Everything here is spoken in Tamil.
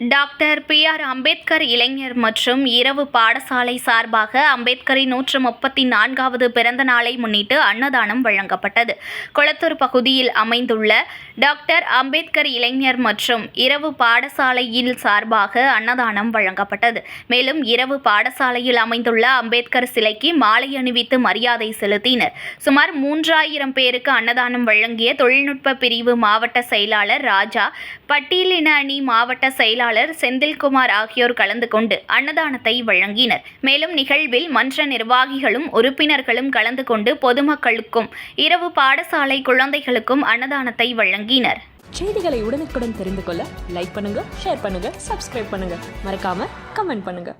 டாக்டர் ஆர் அம்பேத்கர் இளைஞர் மற்றும் இரவு பாடசாலை சார்பாக அம்பேத்கரின் நூற்று முப்பத்தி நான்காவது பிறந்த நாளை முன்னிட்டு அன்னதானம் வழங்கப்பட்டது. கொளத்தூர் பகுதியில் அமைந்துள்ள டாக்டர் அம்பேத்கர் இளைஞர் மற்றும் இரவு பாடசாலையில் சார்பாக அன்னதானம் வழங்கப்பட்டது. மேலும் இரவு பாடசாலையில் அமைந்துள்ள அம்பேத்கர் சிலைக்கு மாலை அணிவித்து மரியாதை செலுத்தினர். சுமார் மூன்றாயிரம் பேருக்கு அன்னதானம் வழங்கிய தொழில்நுட்ப பிரிவு மாவட்ட செயலாளர் ராஜா பட்டியலின அணி மாவட்ட செயலாளர் செயலாளர் செந்தில்குமார் ஆகியோர் கலந்து கொண்டு அன்னதானத்தை வழங்கினர். மேலும் நிகழ்வில் மன்ற நிர்வாகிகளும் உறுப்பினர்களும் கலந்து கொண்டு பொதுமக்களுக்கும் இரவு பாடசாலை குழந்தைகளுக்கும் அன்னதானத்தை வழங்கினர். செய்திகளை உடனுக்குடன் தெரிந்து கொள்ள லைக் பண்ணுங்க ஷேர் பண்ணுங்க சப்ஸ்கிரைப் பண்ணுங்க. மறக்காம கமெண்ட் பண்ணுங்க.